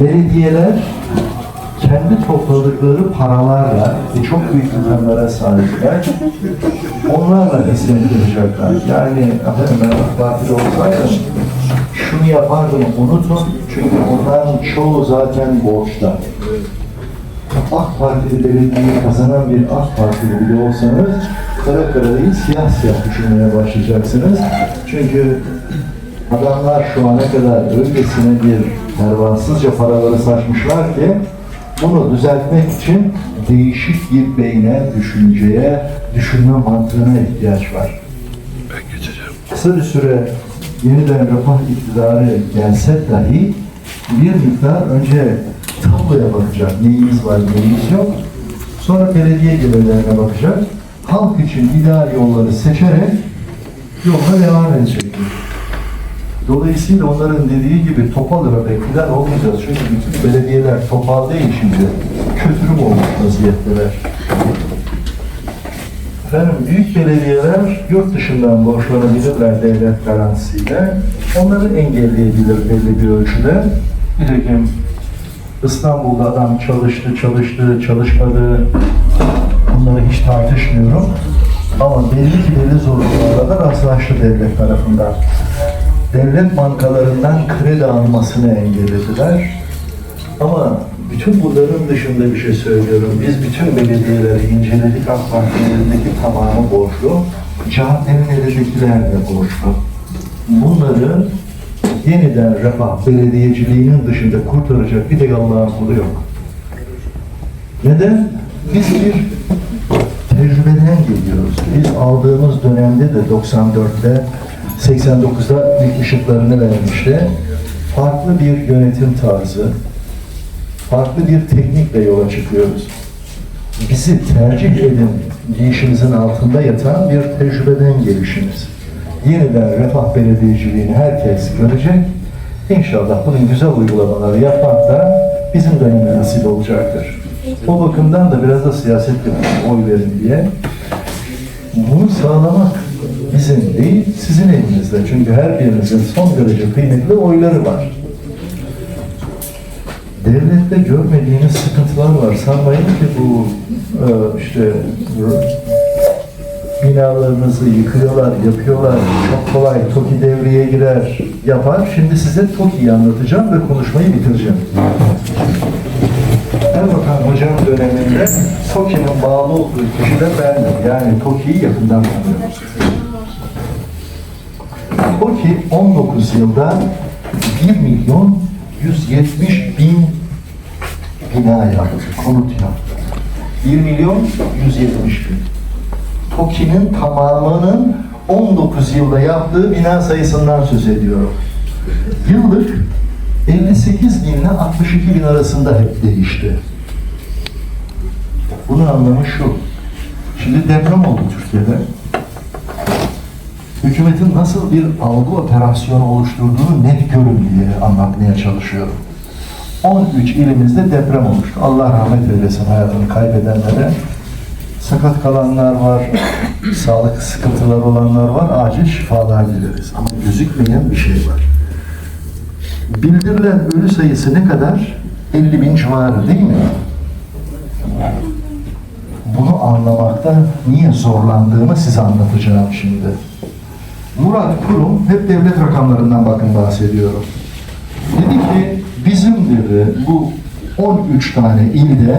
belediyeler kendi topladıkları paralarla ve çok büyük imkanlara sahipler. Onlarla hizmet. Yani efendim ben AK Parti'de olsaydım şunu yapardım unutun. Çünkü onların çoğu zaten borçta. AK Parti'de belediyeyi kazanan bir AK Partili bile olsanız kara kara değil siyah siyah düşünmeye başlayacaksınız. Çünkü adamlar şu ana kadar öylesine bir pervasızca paraları saçmışlar ki bunu düzeltmek için değişik bir beyne, düşünceye, düşünme mantığına ihtiyaç var. Kısa bir süre yeniden refah iktidarı gelse dahi bir miktar önce tabloya bakacak. Neyimiz var, neyimiz yok. Sonra belediye gelirlerine bakacak. Halk için ideal yolları seçerek yoluna devam edecektir. Dolayısıyla onların dediği gibi topal ördek falan olmayacağız. Çünkü bütün belediyeler topal değil şimdi. Kötürüm olmuş vaziyetteler. Efendim büyük belediyeler yurt dışından borçlanabilirler devlet garantisiyle. Onları engelleyebilir belli bir ölçüde. Nitekim İstanbul'da adam çalıştı, çalıştı, çalışmadı. Bunları hiç tartışmıyorum. Ama belli ki belli zorluklarla da rastlaştı devlet tarafından. Devlet bankalarından kredi almasını engellediler. Ama bütün bunların dışında bir şey söylüyorum. Biz bütün belediyeleri inceledik. AK Parti'nin elindeki tamamı borçlu. CHP'nin elindekiler de borçlu. Bunları yeniden refah belediyeciliğinin dışında kurtaracak bir tek Allah'ın kulu yok. Neden? Biz bir tecrübeden geliyoruz. Biz aldığımız dönemde de 94'te 89'da ilk ışıklarını vermişti. Farklı bir yönetim tarzı, farklı bir teknikle yola çıkıyoruz. Bizi tercih edin deyişimizin altında yatan bir tecrübeden gelişimiz. Yeniden refah belediyeciliğini herkes görecek. İnşallah bunun güzel uygulamaları yapmak da bizim dönemde nasip olacaktır. O bakımdan da biraz da siyaset yapalım, oy verin diye. Bunu sağlamak bizim değil, sizin elinizde. Çünkü her birinizin son derece kıymetli oyları var. Devlette görmediğiniz sıkıntılar var. Sanmayın ki bu e, işte binalarınızı yıkıyorlar, yapıyorlar. Çok kolay TOKİ devreye girer, yapar. Şimdi size TOKİ'yi anlatacağım ve konuşmayı bitireceğim. Erbakan Hocam döneminde TOKİ'nin bağlı olduğu kişi de bendim. Yani TOKİ'yi yakından tanıyorum. TOKİ 19 yılda 1 milyon 170 bin bina yaptı, konut yaptı. 1 milyon 170 bin. TOKİ'nin tamamının 19 yılda yaptığı bina sayısından söz ediyorum. Yıllık 58 bin ile 62 bin arasında hep değişti. Bunun anlamı şu. Şimdi deprem oldu Türkiye'de. Hükümetin nasıl bir algı operasyonu oluşturduğunu net görün diye anlatmaya çalışıyorum. 13 ilimizde deprem oluştu. Allah rahmet eylesin hayatını kaybedenlere. Sakat kalanlar var, sağlık sıkıntıları olanlar var, acil şifalar dileriz. Ama gözükmeyen bir şey var. Bildirilen ölü sayısı ne kadar? 50 bin civarı değil mi? Bunu anlamakta niye zorlandığımı size anlatacağım şimdi. Murat Kurum, hep devlet rakamlarından bakın bahsediyorum. Dedi ki, bizim dedi bu 13 tane ilde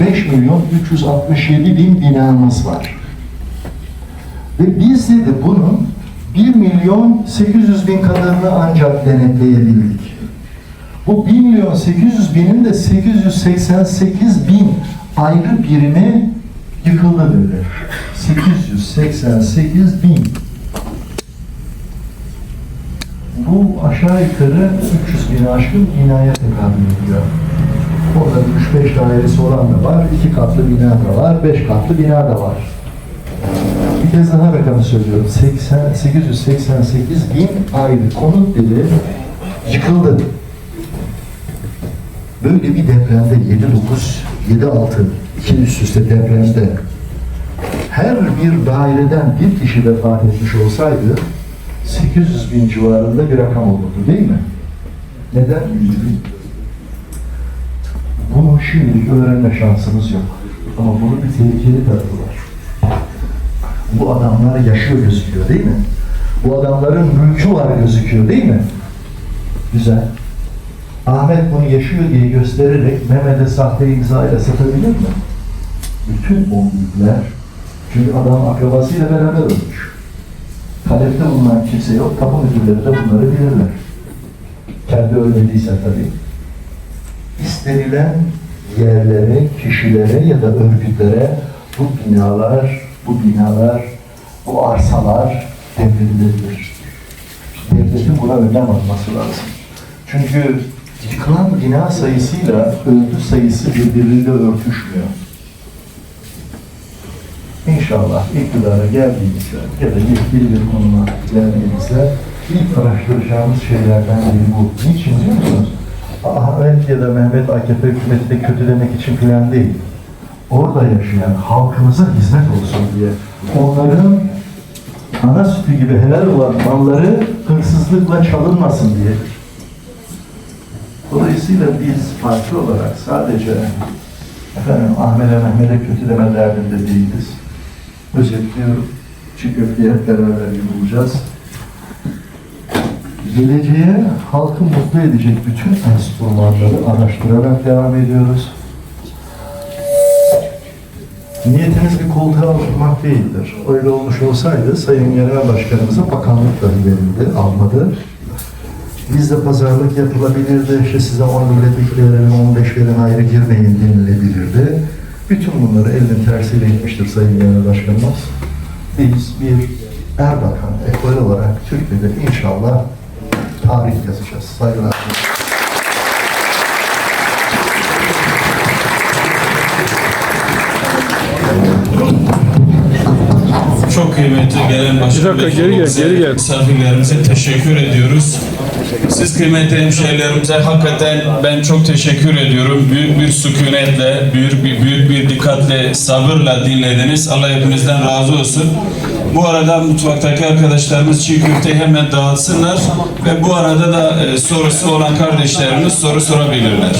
5 milyon 367 bin binamız var. Ve biz dedi bunun 1 milyon 800 bin kadarını ancak denetleyebildik. Bu 1 milyon 800 binin de 888 bin ayrı birimi yıkıldı dedi. 888 bin. Bu aşağı yukarı 300 bin aşkın binaya tekabül ediyor. Orada 3-5 dairesi olan da var, 2 katlı bina da var, 5 katlı bina da var. Bir kez daha rakamı söylüyorum. 80, 888 bin ayrı konut dedi yıkıldı. Böyle bir depremde 7-9, 7-6, iki üst üste depremde her bir daireden bir kişi vefat etmiş olsaydı 800 bin civarında bir rakam olurdu değil mi? Neden? Bunu şimdilik öğrenme şansımız yok. Ama bunun bir tehlikeli tarafı var. Bu adamlar yaşıyor gözüküyor değil mi? Bu adamların mülkü var gözüküyor değil mi? Güzel. Ahmet bunu yaşıyor diye göstererek Mehmet'e sahte imza ile satabilir mi? Bütün o mülkler çünkü adam akrabasıyla beraber ölmüş. Talepte bulunan kimse yok, tapu müdürleri de bunları bilirler. Kendi ölmediyse tabii. İstenilen yerlere, kişilere ya da örgütlere bu binalar, bu binalar, bu arsalar devrilebilir. Devletin buna önlem alması lazım. Çünkü yıkılan bina sayısıyla öldü sayısı birbiriyle örtüşmüyor. İnşallah iktidara geldiğimizde ya da yetkili bir konuma geldiğimizde ilk araştıracağımız şeylerden biri bu. Niçin biliyor musunuz? Ahmet ya da Mehmet AKP hükümetini kötülemek için falan değil. Orada yaşayan halkımıza hizmet olsun diye onların ana sütü gibi helal olan malları hırsızlıkla çalınmasın diye. Dolayısıyla biz parti olarak sadece efendim Ahmet'e Mehmet'e kötü deme derdinde değiliz. Özetliyorum. Köfteye hep beraber bulacağız. Geleceğe halkı mutlu edecek bütün enstrümanları araştırarak devam ediyoruz. Niyetimiz bir koltuğa oturmak değildir. Öyle olmuş olsaydı Sayın Genel Başkanımıza bakanlık dahi verildi, almadı. Bizde pazarlık yapılabilirdi, işte size 10 milletvekili verelim, 15 verin ayrı girmeyin denilebilirdi. Bütün bunları elinin tersiyle gitmiştir Sayın Genel Başkanımız. Biz bir Erbakan ekol olarak Türkiye'de inşallah tarih yazacağız. Saygılar. Çok kıymetli gelen başkan Bir dakika, geri gel, geri gel. misafirlerimize teşekkür ediyoruz. Siz kıymetli hemşehrilerimize hakikaten ben çok teşekkür ediyorum. Büyük bir sükunetle, büyük bir, büyük bir dikkatle, sabırla dinlediniz. Allah hepinizden razı olsun. Bu arada mutfaktaki arkadaşlarımız çiğ köfteyi hemen dağıtsınlar ve bu arada da e, sorusu olan kardeşlerimiz soru sorabilirler.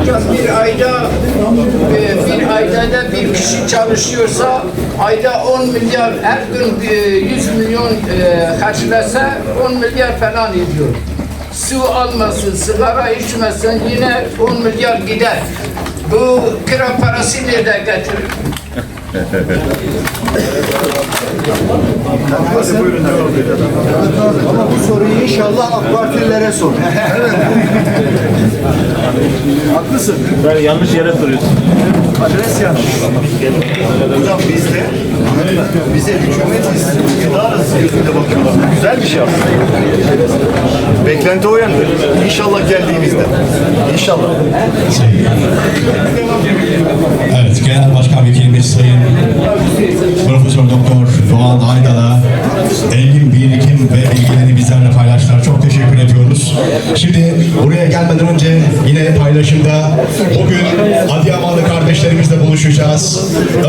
Hocam bir ayda e, bir ayda da bir kişi çalışıyorsa ayda 10 milyar her gün e, 100 milyon e, harclasa 10 milyar falan ediyor. Su almasın, sigara içmesin yine 10 milyar gider. Bu kira parası nerede getirir? Ama bu soruyu inşallah AK Partililere sor. Haklısın. Ben yanlış yere soruyorsun. Adres yanlış. Hocam bizde bize hükümet iktidarız gözünde bakıyorlar. Güzel bir şey aslında. Beklenti o yönde. İnşallah geldiğimizde. İnşallah. Evet, Genel Başkan Vekilimiz Sayın Profesör Doktor Doğan Aydal'a engin birikim ve bilgilerini bizlerle paylaştılar. Çok teşekkür ediyoruz. Şimdi buraya gelmeden önce yine paylaşımda bugün Adıyamanlı buluşacağız.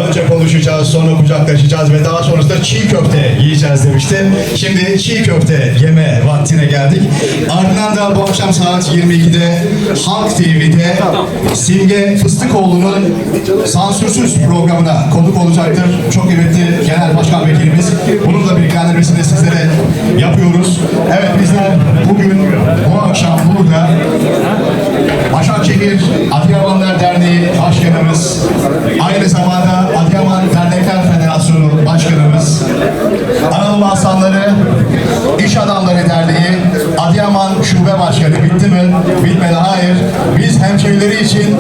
Önce konuşacağız, sonra kucaklaşacağız ve daha sonrasında çiğ köfte yiyeceğiz demişti. Şimdi çiğ köfte yeme vaktine geldik. Ardından da bu akşam saat 22'de Halk TV'de Simge Fıstıkoğlu'nun sansürsüz programına konuk olacaktır. Çok kıymetli Genel Başkan Vekilimiz. Bunun da bilgilendirmesini sizlere yapıyoruz. Evet bizler bugün bu akşam burada Başakşehir Adıyamanlar Derneği Başkanımız, aynı zamanda Adıyaman Dernekler Federasyonu Başkanımız, Anadolu Aslanları İş Adamları Derneği Adıyaman Şube Başkanı bitti mi? Bitmedi hayır. Biz hemşehrilerimiz gönülleri için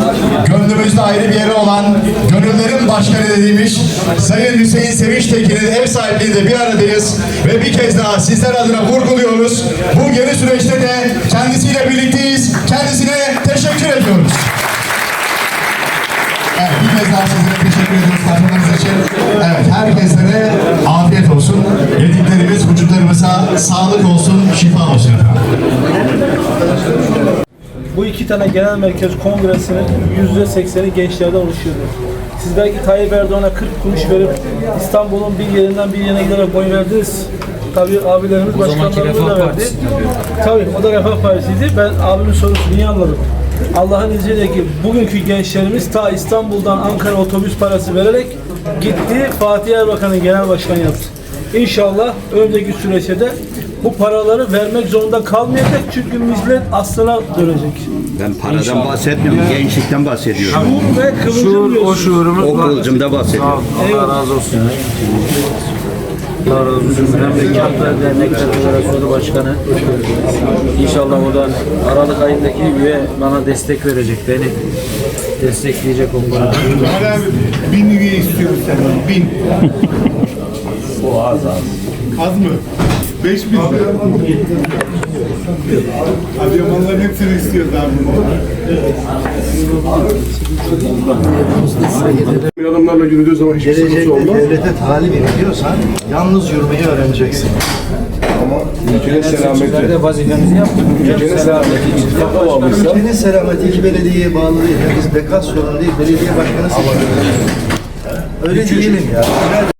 gönlümüzde ayrı bir yeri olan gönüllerin başkanı dediğimiz Sayın Hüseyin Sevinç Tekin'in ev sahipliğinde bir aradayız ve bir kez daha sizler adına vurguluyoruz. Bu yeni süreçte de kendisiyle birlikteyiz. Kendisine teşekkür ediyoruz. Evet, bir kez daha sizlere teşekkür ediyoruz katılımınız için. Evet, herkese de afiyet olsun. Yediklerimiz vücutlarımıza sağlık olsun, şifa olsun efendim. Bu iki tane genel merkez kongresinin yüzde sekseni gençlerden oluşuyordu. Siz belki Tayyip Erdoğan'a 40 kuruş verip İstanbul'un bir yerinden bir yerine giderek oy verdiniz. Tabii abilerimiz başkanlarımız da verdi. Tabii o da Refah Partisi'ydi. Ben abimin sorusunu iyi anladım. Allah'ın izniyle ki bugünkü gençlerimiz ta İstanbul'dan Ankara otobüs parası vererek gitti Fatih Erbakan'ın genel başkan yaptı. İnşallah önümüzdeki süreçte de bu paraları vermek zorunda kalmayacak çünkü millet aslına dönecek. Ben paradan bahsetmiyorum, gençlikten bahsediyorum. Şuur ve kıvılcım diyorsun. O şuurumuz O var. kılıcımda bahsediyorum. Razı olsun. Allah razı olsun. Memleketler Dernekler Federasyonu Başkanı. İnşallah o da Aralık ayındaki üye bana destek verecek. Beni destekleyecek o konuda. Ömer abi bin üye istiyoruz senden. Bin. o az az. Az mı? Beş bin. Adıyamanların hepsini istiyoruz abi. Adamlarla yürüdüğü zaman hiçbir sıkıntı Gelecekte olmaz. devlete talip ediyorsan yalnız yürümeyi öğreneceksin. Ülkenin selameti. de vazifemizi yaptık. Ülkenin selameti için kafa almışsa Ülkenin selameti iki belediyeye bağlı değil. Biz bekas sorun değil, belediye başkanı seçiyoruz. Öyle değilim ya.